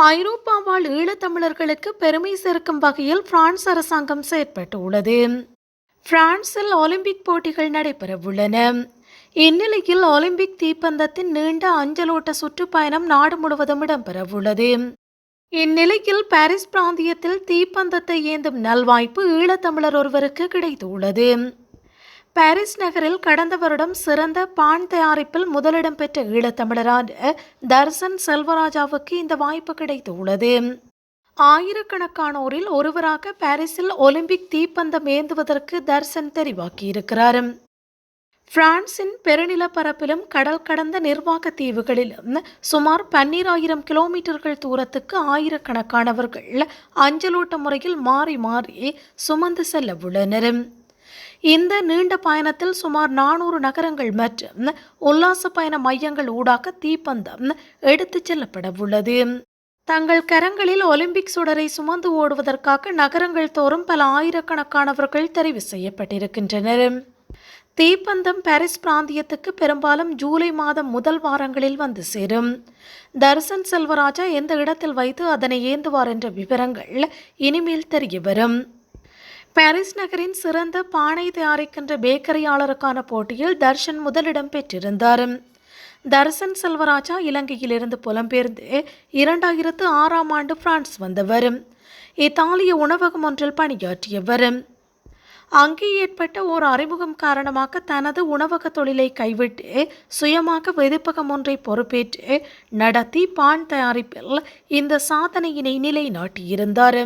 ஐரோப்பாவால் ஈழத்தமிழர்களுக்கு பெருமை சேர்க்கும் வகையில் பிரான்ஸ் அரசாங்கம் செயற்பட்டுள்ளது. பிரான்சில் ஒலிம்பிக் போட்டிகள் நடைபெறவுள்ளன. இந்நிலையில் ஒலிம்பிக் தீப்பந்தத்தின் நீண்ட அஞ்சலோட்ட சுற்றுப்பயணம் நாடு முழுவதும் இடம்பெறவுள்ளது. இந்நிலையில் பாரிஸ் பிராந்தியத்தில் தீப்பந்தத்தை ஏந்தும் நல்வாய்ப்பு ஈழத்தமிழர் ஒருவருக்கு கிடைத்துள்ளது. பாரிஸ் நகரில் கடந்த வருடம் சிறந்த பான் தயாரிப்பில் முதலிடம் பெற்ற ஈழத்தமிழரான தர்சன் செல்வராஜாவுக்கு இந்த வாய்ப்பு கிடைத்துள்ளது. ஆயிரக்கணக்கானோரில் ஒருவராக பாரிஸில் ஒலிம்பிக் தீப்பந்தம் ஏந்துவதற்கு தர்சன் தெரிவாக்கியிருக்கிறார். பிரான்சின் பெருநிலப்பரப்பிலும் கடல் கடந்த நிர்வாக தீவுகளிலும் சுமார் பன்னிராயிரம் கிலோமீட்டர்கள் தூரத்துக்கு ஆயிரக்கணக்கானவர்கள் அஞ்சலோட்ட முறையில் மாறி மாறி சுமந்து செல்ல உள்ளனர் இந்த நீண்ட பயணத்தில் சுமார் நானூறு நகரங்கள் மற்றும் உல்லாச பயண மையங்கள் ஊடாக தீப்பந்தம் எடுத்துச் செல்லப்பட உள்ளது. தங்கள் கரங்களில் ஒலிம்பிக் சுடரை சுமந்து ஓடுவதற்காக நகரங்கள் தோறும் பல ஆயிரக்கணக்கானவர்கள் தெரிவு செய்யப்பட்டிருக்கின்றனர். தீப்பந்தம் பாரிஸ் பிராந்தியத்துக்கு பெரும்பாலும் ஜூலை மாதம் முதல் வாரங்களில் வந்து சேரும். தர்சன் செல்வராஜா எந்த இடத்தில் வைத்து அதனை ஏந்துவார் என்ற விவரங்கள் இனிமேல் தெரிய வரும். பாரிஸ் நகரின் சிறந்த பானை தயாரிக்கின்ற பேக்கரியாளருக்கான போட்டியில் தர்ஷன் முதலிடம் பெற்றிருந்தார். தர்சன் செல்வராஜா இலங்கையிலிருந்து புலம்பெயர்ந்து இரண்டாயிரத்து ஆறாம் ஆண்டு பிரான்ஸ் வந்தவர். இத்தாலிய உணவகம் ஒன்றில் பணியாற்றியவர். அங்கே ஏற்பட்ட ஓர் அறிமுகம் காரணமாக தனது உணவக தொழிலை கைவிட்டு சுயமாக வெதுப்பகம் ஒன்றை பொறுப்பேற்று நடத்தி பான் தயாரிப்பில் இந்த சாதனையினை நிலைநாட்டியிருந்தார்.